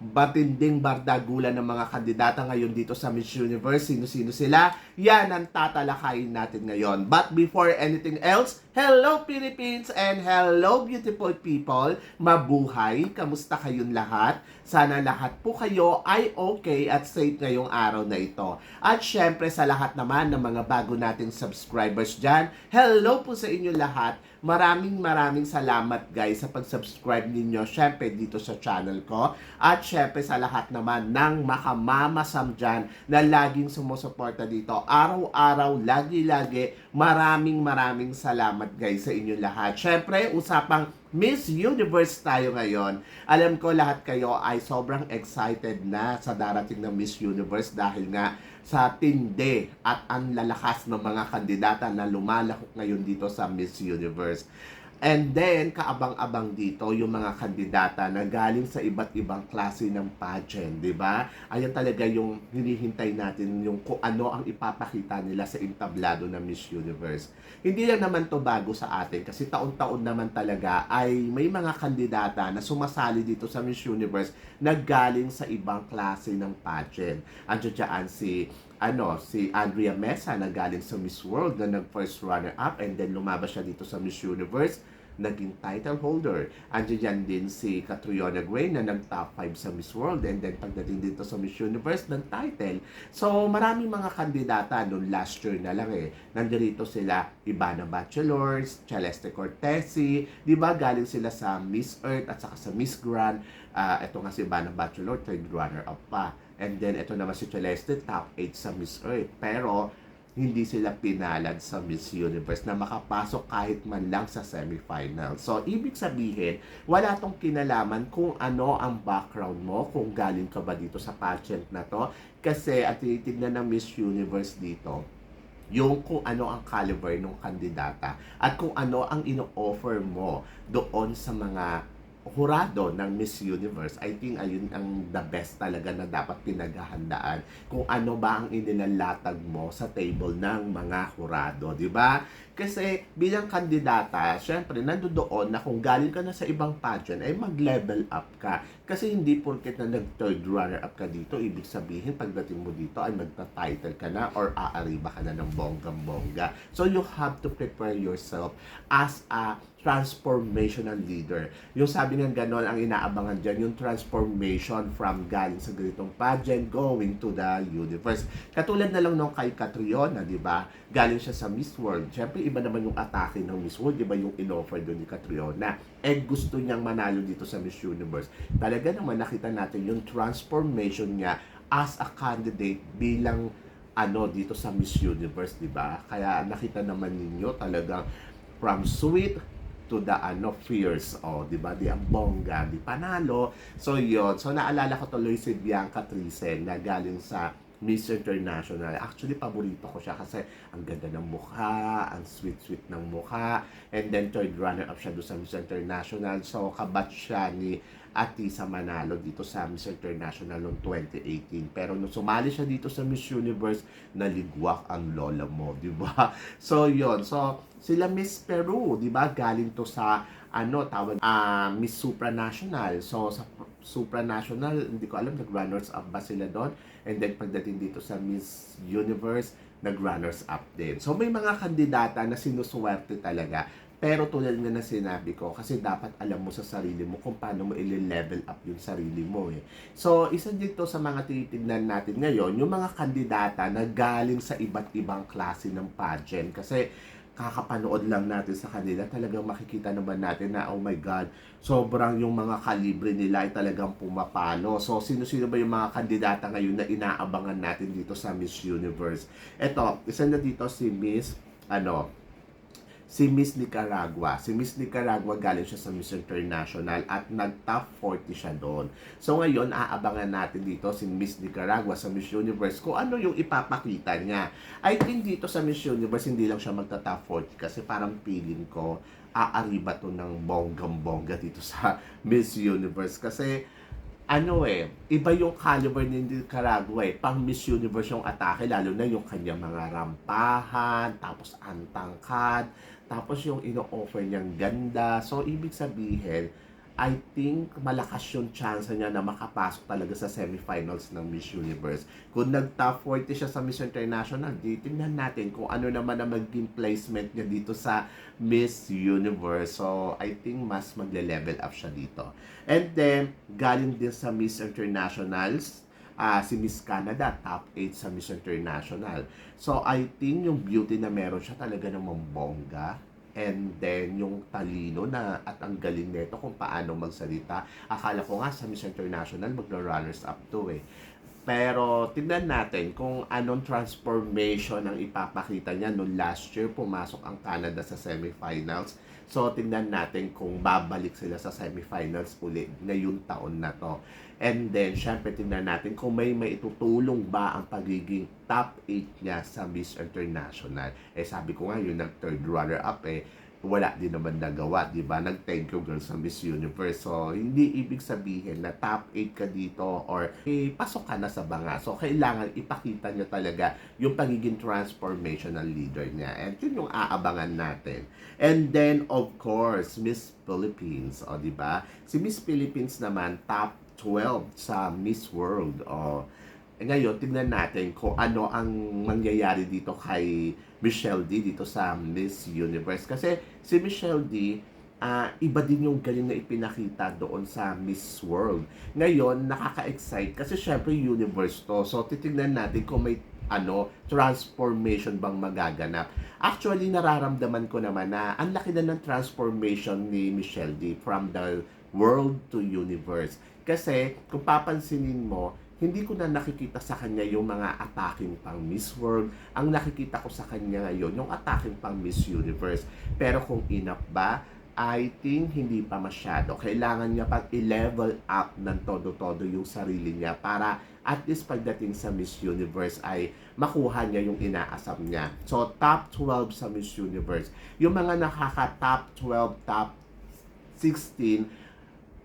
batinding bardagulan ng mga kandidata ngayon dito sa Miss Universe. Sino-sino sila? Yan ang tatalakayin natin ngayon. But before anything else, hello Philippines and hello beautiful people! Mabuhay! Kamusta kayong lahat? Sana lahat po kayo ay okay at safe ngayong araw na ito. At syempre sa lahat naman ng mga bago nating subscribers dyan, hello po sa inyo lahat. Maraming maraming salamat guys sa pag-subscribe ninyo syempre dito sa channel ko. At syempre sa lahat naman ng makamamasam dyan na laging sumusuporta dito. Araw-araw, lagi-lagi, maraming maraming salamat guys sa inyo lahat. Syempre, usapang Miss Universe tayo ngayon. Alam ko lahat kayo ay sobrang excited na sa darating ng Miss Universe dahil nga sa tindi at ang lalakas ng mga kandidata na lumalahok ngayon dito sa Miss Universe. And then, kaabang-abang dito yung mga kandidata na galing sa iba't ibang klase ng pageant, di ba? Ayan talaga yung hinihintay natin, yung kung ano ang ipapakita nila sa entablado ng Miss Universe. Hindi lang naman to bago sa atin kasi taon-taon naman talaga ay may mga kandidata na sumasali dito sa Miss Universe na galing sa ibang klase ng pageant. Andiyan dyan si ano, si Andrea Mesa na galing sa Miss World na nag first runner up and then lumabas siya dito sa Miss Universe naging title holder. Andiyan din si Catriona Gray na nag top 5 sa Miss World and then pagdating dito sa Miss Universe ng title. So maraming mga kandidata noong last year na lang eh. Nandito sila Ivana Bachelors, Celeste Cortesi, di ba galing sila sa Miss Earth at saka sa Miss Grand. Uh, ito nga si Ivana Bachelor, third runner up pa. And then ito naman si Celeste, top 8 sa Miss Earth. Pero hindi sila pinalad sa Miss Universe na makapasok kahit man lang sa semifinal. So, ibig sabihin, wala tong kinalaman kung ano ang background mo, kung galing ka ba dito sa pageant na to. Kasi, at tinitignan ng Miss Universe dito, yung kung ano ang caliber ng kandidata at kung ano ang ino-offer mo doon sa mga hurado ng Miss Universe, I think ayun ang the best talaga na dapat pinaghahandaan. Kung ano ba ang inilalatag mo sa table ng mga hurado, di ba? Kasi bilang kandidata, syempre nandoon na kung galing ka na sa ibang pageant, ay mag-level up ka. Kasi hindi porket na nag-third runner up ka dito, ibig sabihin pagdating mo dito ay magta-title ka na or aariba ka na ng bonggang-bongga. So you have to prepare yourself as a transformational leader. Yung sabi nga ganon ang inaabangan dyan, yung transformation from galing sa ganitong pageant going to the universe. Katulad na lang nung kay Catriona, di ba? Galing siya sa Miss World. Siyempre, iba naman yung atake ng Miss World, di ba yung in-offer doon ni Catriona. And gusto niyang manalo dito sa Miss Universe. Talaga naman nakita natin yung transformation niya as a candidate bilang ano dito sa Miss Universe, di ba? Kaya nakita naman ninyo talagang from sweet to the ano fierce oh di ba di ang bongga di panalo so yon so naalala ko tuloy si Bianca Trisen na galing sa Miss International. Actually, paborito ko siya kasi ang ganda ng mukha, ang sweet-sweet ng mukha. And then, third runner-up siya doon sa Miss International. So, kabat siya ni Atisa Manalo dito sa Miss International noong 2018. Pero nung sumali siya dito sa Miss Universe, naligwak ang lola mo, di ba? So, yon So, sila Miss Peru, di ba? Galing to sa ano tawag uh, Miss Supranational. So sa Supranational, hindi ko alam nag-runners up ba sila doon. And then pagdating dito sa Miss Universe, nag-runners up din. So may mga kandidata na sinuswerte talaga. Pero tulad nga na sinabi ko, kasi dapat alam mo sa sarili mo kung paano mo i-level up yung sarili mo eh. So, isa dito sa mga tinitignan natin ngayon, yung mga kandidata na galing sa iba't ibang klase ng pageant. Kasi kakapanood lang natin sa kanila, talagang makikita naman natin na, oh my God, sobrang yung mga kalibre nila ay talagang pumapalo. So, sino-sino ba yung mga kandidata ngayon na inaabangan natin dito sa Miss Universe? Ito, isa na dito si Miss, ano, si Miss Nicaragua. Si Miss Nicaragua galing siya sa Miss International at nag-top 40 siya doon. So ngayon, aabangan natin dito si Miss Nicaragua sa Miss Universe kung ano yung ipapakita niya. I think dito sa Miss Universe, hindi lang siya magta-top 40 kasi parang feeling ko aariba to ng bonggang-bongga dito sa Miss Universe. Kasi ano eh, iba yung caliber ni Nicaragua eh. Pang Miss Universe yung atake, lalo na yung kanyang mga rampahan, tapos antangkad, tapos yung ino-offer niyang ganda. So, ibig sabihin, I think malakas yung chance niya na makapasok talaga sa semifinals ng Miss Universe. Kung nag-top 40 siya sa Miss International, di tingnan natin kung ano naman ang maging placement niya dito sa Miss Universe. So, I think mas magle-level up siya dito. And then, galing din sa Miss Internationals, ah si Miss Canada, top 8 sa Miss International. So, I think yung beauty na meron siya talaga namang bongga. And then, yung talino na at ang galing nito kung paano magsalita. Akala ko nga sa Miss International, magla-runners up to eh. Pero, tignan natin kung anong transformation ang ipapakita niya. Noong last year, pumasok ang Canada sa semifinals. So, tingnan natin kung babalik sila sa semifinals uli ngayong taon na to. And then, syempre, tingnan natin kung may maitutulong ba ang pagiging top 8 niya sa Miss International. Eh, sabi ko nga, yung nag-third runner-up eh, wala din naman nagawa, di ba? Nag-thank you girl sa Miss Universe. So, hindi ibig sabihin na top 8 ka dito or eh, pasok ka na sa banga. So, kailangan ipakita niya talaga yung pagiging transformational leader niya. And yun yung aabangan natin. And then, of course, Miss Philippines. O, di ba? Si Miss Philippines naman, top 12 sa Miss World. O, ngayon, tignan natin kung ano ang mangyayari dito kay Michelle D dito sa Miss Universe. Kasi si Michelle D, ah, iba din yung galing na ipinakita doon sa Miss World. Ngayon, nakaka-excite kasi syempre universe to. So, titignan natin kung may ano, transformation bang magaganap. Actually, nararamdaman ko naman na ang laki na ng transformation ni Michelle D from the world to universe. Kasi, kung papansinin mo, hindi ko na nakikita sa kanya yung mga attacking pang Miss World. Ang nakikita ko sa kanya ngayon, yung attacking pang Miss Universe. Pero kung enough ba, I think hindi pa masyado. Kailangan niya pag i-level up ng todo-todo yung sarili niya para at least pagdating sa Miss Universe ay makuha niya yung inaasam niya. So, top 12 sa Miss Universe. Yung mga nakaka-top 12, top 16,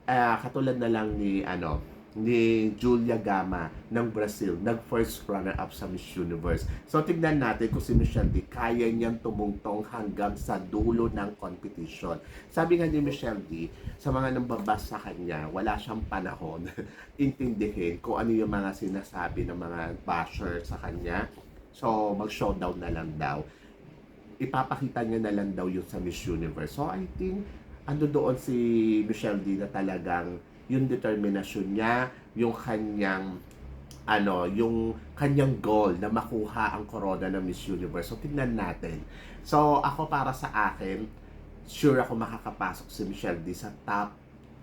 ah, katulad na lang ni ano ni Julia Gama ng Brazil, nag first runner up sa Miss Universe. So tignan natin kung si Michelle D kaya niyang tumungtong hanggang sa dulo ng competition. Sabi nga ni Michelle D, sa mga nambabas sa kanya, wala siyang panahon intindihin kung ano yung mga sinasabi ng mga basher sa kanya. So mag-showdown na lang daw. Ipapakita niya na lang daw yun sa Miss Universe. So I think ando doon si Michelle D na talagang yung determinasyon niya, yung kanyang ano, yung kanyang goal na makuha ang corona ng Miss Universe. So, tingnan natin. So, ako para sa akin, sure ako makakapasok si Michelle D sa top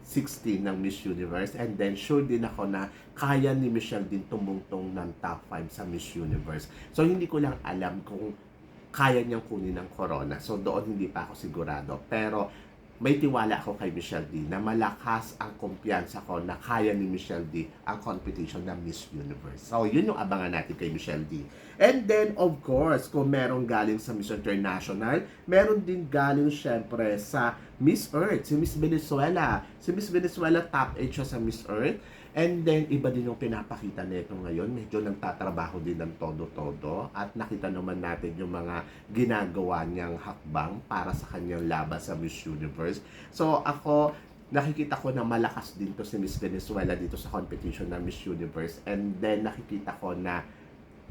16 ng Miss Universe and then sure din ako na kaya ni Michelle din tumungtong ng top 5 sa Miss Universe. So, hindi ko lang alam kung kaya niyang kunin ng corona. So, doon hindi pa ako sigurado. Pero, may tiwala ako kay Michelle D na malakas ang kumpiyansa ko na kaya ni Michelle D ang competition ng Miss Universe. So, yun yung abangan natin kay Michelle D. And then, of course, kung merong galing sa Miss International, meron din galing syempre sa Miss Earth, si Miss Venezuela. Si Miss Venezuela, top 8 siya sa Miss Earth. And then, iba din yung pinapakita nito ngayon. Medyo nagtatrabaho din ng todo-todo. At nakita naman natin yung mga ginagawa niyang hakbang para sa kanyang laban sa Miss Universe. So, ako, nakikita ko na malakas din to si Miss Venezuela dito sa competition ng Miss Universe. And then, nakikita ko na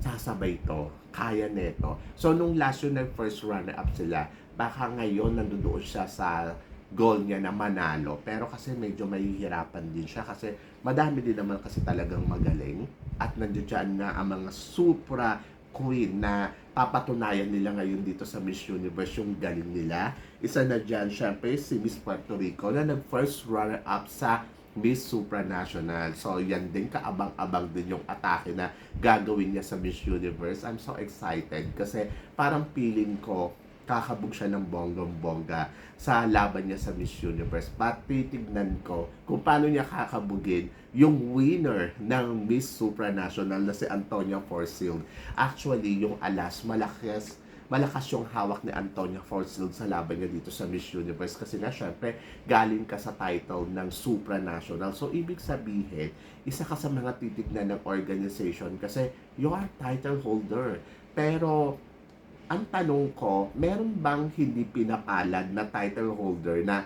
sasabay to, kaya neto. So, nung last year nag first runner-up sila, baka ngayon nandoon siya sa goal niya na manalo. Pero kasi medyo mahihirapan din siya kasi madami din naman kasi talagang magaling. At nandiyan dyan na ang mga supra queen na papatunayan nila ngayon dito sa Miss Universe yung galing nila. Isa na dyan, syempre, si Miss Puerto Rico na nag-first runner-up sa Miss Supranational. So, yan din, kaabang-abang din yung atake na gagawin niya sa Miss Universe. I'm so excited kasi parang feeling ko kakabog siya ng bonggang-bongga sa laban niya sa Miss Universe. But titignan ko kung paano niya kakabugin yung winner ng Miss Supranational na si Antonia Forsyth. Actually, yung alas, malakas malakas yung hawak ni Antonia Forsyth sa laban niya dito sa Miss Universe kasi nga syempre galing ka sa title ng supranational. So ibig sabihin, isa ka sa mga titignan ng organization kasi you are title holder. Pero ang tanong ko, meron bang hindi pinapalad na title holder na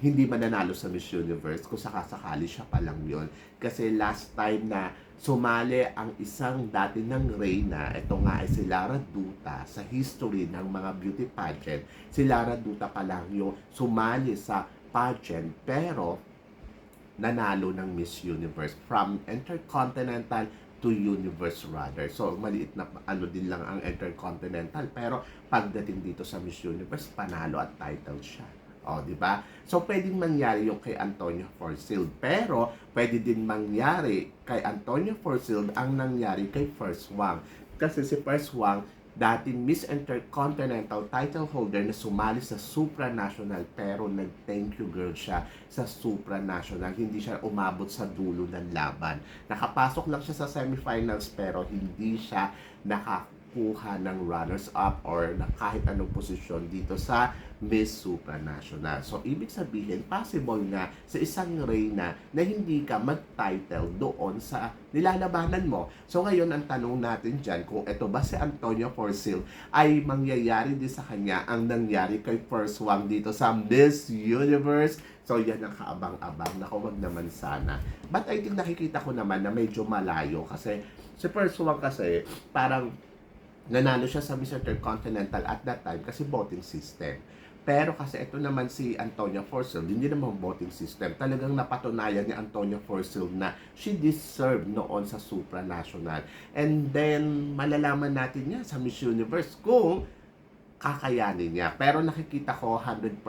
hindi mananalo sa Miss Universe kung sakasakali siya pa lang yun. Kasi last time na sumali ang isang dati ng Reyna, ito nga ay si Lara Duta sa history ng mga beauty pageant. Si Lara Duta pa lang yung sumali sa pageant pero nanalo ng Miss Universe from Intercontinental to Universe rather. So, maliit na ano din lang ang Intercontinental. Pero, pagdating dito sa Miss Universe, panalo at title siya. O, di ba? So, pwedeng mangyari yung kay Antonio Forsyth. Pero, pwede din mangyari kay Antonio Forsyth ang nangyari kay First Wang. Kasi si First Wang, dating Miss Intercontinental title holder na sumali sa supranational pero nag-thank you girl siya sa supranational. Hindi siya umabot sa dulo ng laban. Nakapasok lang siya sa semifinals pero hindi siya nakakuha ng runners-up or na kahit anong posisyon dito sa Miss Supranational. So, ibig sabihin, possible nga sa isang reyna na hindi ka mag-title doon sa nilalabanan mo. So, ngayon, ang tanong natin dyan, kung ito ba si Antonio Forsyth ay mangyayari din sa kanya ang nangyari kay First Wang dito sa Miss Universe. So, yan ang kaabang-abang. Naku, wag naman sana. But I think nakikita ko naman na medyo malayo kasi si First Wang kasi parang nanalo siya sa Miss Intercontinental at that time kasi voting system. Pero kasi ito naman si Antonia Forsyth, hindi naman voting system. Talagang napatunayan ni Antonia Forsyth na she deserved noon sa supranational. And then, malalaman natin niya sa Miss Universe kung kakayanin niya. Pero nakikita ko 100%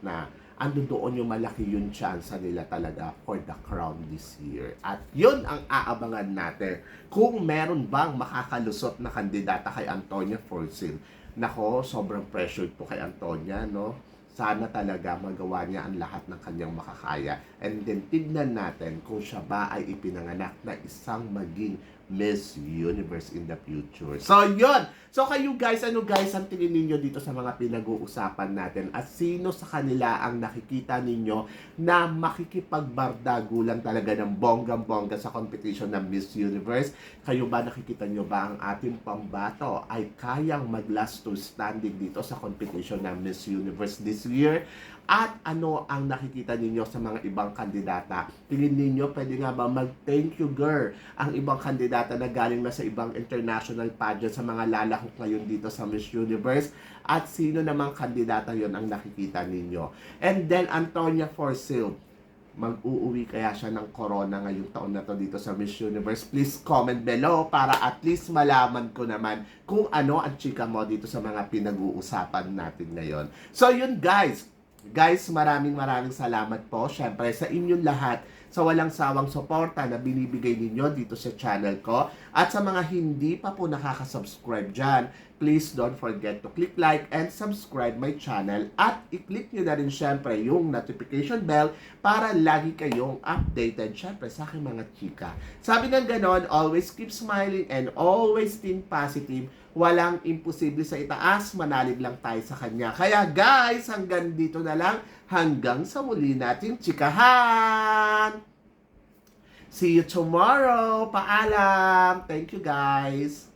na ando doon yung malaki yung chance nila talaga for the crown this year. At yun ang aabangan natin. Kung meron bang makakalusot na kandidata kay Antonia Forsyth. Nako, sobrang pressured po kay Antonia, no? Sana talaga magawa niya ang lahat ng kanyang makakaya. And then tignan natin kung siya ba ay ipinanganak na isang maging Miss Universe in the future. So, yun! So, kayo guys, ano guys ang tingin ninyo dito sa mga pinag-uusapan natin? At sino sa kanila ang nakikita ninyo na makikipagbardagulan talaga ng bonggang-bongga sa competition ng Miss Universe? Kayo ba nakikita nyo ba ang ating pambato ay kayang mag-last to standing dito sa competition ng Miss Universe this year? At ano ang nakikita ninyo sa mga ibang kandidata? Tingin ninyo, pwede nga ba mag-thank you girl ang ibang kandidata na galing na sa ibang international pageant sa mga lalahok ngayon dito sa Miss Universe? At sino namang kandidata yon ang nakikita ninyo? And then, Antonia Forsyth, mag-uuwi kaya siya ng corona ngayong taon na to dito sa Miss Universe? Please comment below para at least malaman ko naman kung ano ang chika mo dito sa mga pinag-uusapan natin ngayon. So yun guys, Guys, maraming maraming salamat po. Siyempre, sa inyong lahat, sa walang sawang suporta na binibigay ninyo dito sa channel ko. At sa mga hindi pa po nakaka-subscribe dyan, please don't forget to click like and subscribe my channel. At i-click nyo na rin syempre yung notification bell para lagi kayong updated syempre sa aking mga chika. Sabi ng ganon, always keep smiling and always think positive walang imposible sa itaas, manalig lang tayo sa kanya. Kaya guys, hanggang dito na lang, hanggang sa muli nating chikahan! See you tomorrow! Paalam! Thank you guys!